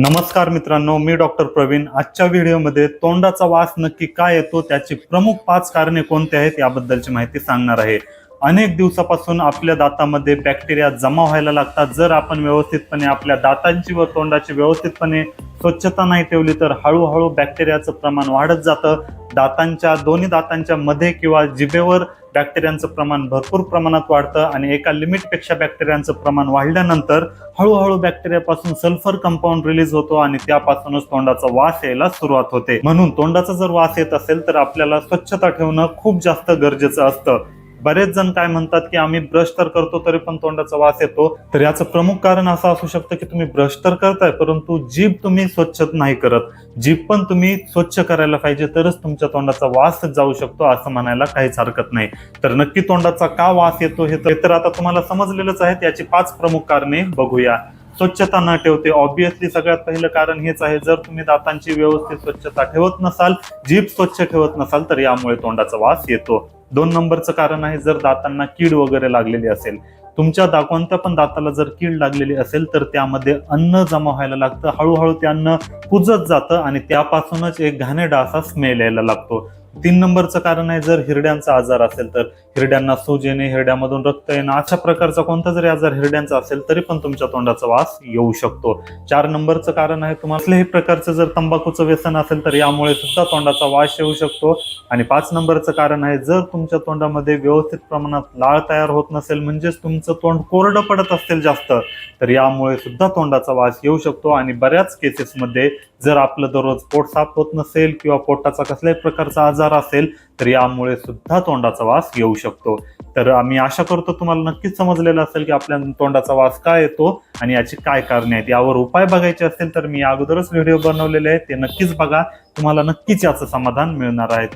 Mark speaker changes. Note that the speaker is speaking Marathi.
Speaker 1: नमस्कार मित्रांनो मी डॉक्टर प्रवीण. आजच्या व्हिडिओमध्ये तोंडाचा वास नक्की काय येतो त्याची प्रमुख पाच कारणे कोणती आहेत याबद्दलची माहिती सांगणार आहे. अनेक दिवसापासून आपल्या दातामध्ये बॅक्टेरिया जमा व्हायला लागतात. जर आपण व्यवस्थितपणे आपल्या दातांची व तोंडाची व्यवस्थितपणे स्वच्छता नाही ठेवली तर हळूहळू बॅक्टेरियाचं प्रमाण वाढत जातं. दातांच्या दोन्ही दातांच्या मध्ये किंवा जिभेवर बॅक्टेरियांचं प्रमाण भरपूर प्रमाणात वाढतं आणि एका लिमिटपेक्षा बॅक्टेरियांचं प्रमाण वाढल्यानंतर हळूहळू बॅक्टेरियापासून सल्फर कंपाऊंड रिलीज होतो आणि त्यापासूनच तोंडाचा वास यायला सुरुवात होते. म्हणून तोंडाचा जर वास येत असेल तर आपल्याला स्वच्छता ठेवणं खूप जास्त गरजेचं असतं. बरेच जण काय म्हणतात की आम्ही ब्रश तर करतो तरी पण तोंडाचा वास येतो. तर याचं प्रमुख कारण असं असू शकतं की तुम्ही ब्रश तर करताय परंतु जीभ तुम्ही स्वच्छ नाही करत. जीभ पण तुम्ही स्वच्छ करायला पाहिजे तरच तुमच्या तोंडाचा वास जाऊ शकतो असं म्हणायला काहीच हरकत नाही. तर नक्की तोंडाचा का वास येतो हे तर तर आता तुम्हाला समजलेलंच आहे याची पाच प्रमुख कारणे बघूया. स्वच्छता न ठेवते ऑब्विसली सगळ्यात पहिलं कारण हेच आहे जर तुम्ही दातांची व्यवस्थित स्वच्छता ठेवत नसाल जीभ स्वच्छ ठेवत नसाल तर यामुळे तोंडाचा वास येतो. दोन नंबरचं कारण आहे जर दातांना कीड वगैरे लागलेली असेल तुमच्या दा कोणत्या पण दाताला जर कीड लागलेली असेल तर त्यामध्ये अन्न जमा व्हायला लागतं. हळूहळू ते अन्न कुजत जातं आणि त्यापासूनच एक घाणेरडा असा स्मेल यायला लागतो. तीन नंबरचं कारण आहे जर हिरड्यांचा आजार असेल तर. हिरड्यांना सूज येणे हिरड्यामधून रक्त येणं अशा प्रकारचा कोणता जरी आजार हिरड्यांचा असेल तरी पण तुमच्या तोंडाचा वास येऊ शकतो. चार नंबरचं कारण आहे तुम्हाला कुठल्याही प्रकारचं जर तंबाखूचं व्यसन असेल तर यामुळे सुद्धा तोंडाचा वास येऊ शकतो. आणि पाच नंबरचं कारण आहे जर तुमच्या तोंडामध्ये व्यवस्थित प्रमाणात लाळ तयार होत नसेल म्हणजेच तुमचं तोंड कोरडं पडत असेल जास्त तर यामुळे सुद्धा तोंडाचा वास येऊ शकतो. आणि बऱ्याच केसेसमध्ये जर आपलं दररोज पोट साफ होत नसेल किंवा पोटाचा कसल्याही प्रकारचा आजार असेल तर यामुळे सुद्धा तोंडाचा वास येऊ शकतो. तर आम्ही आशा करतो तुम्हाला नक्कीच समजलेलं असेल की आपल्या तोंडाचा वास काय येतो आणि याची काय कारणे आहेत. यावर उपाय बघायचे असेल तर मी अगोदरच व्हिडिओ बनवलेले आहे ते नक्कीच बघा. तुम्हाला नक्कीच याचं समाधान मिळणार आहे.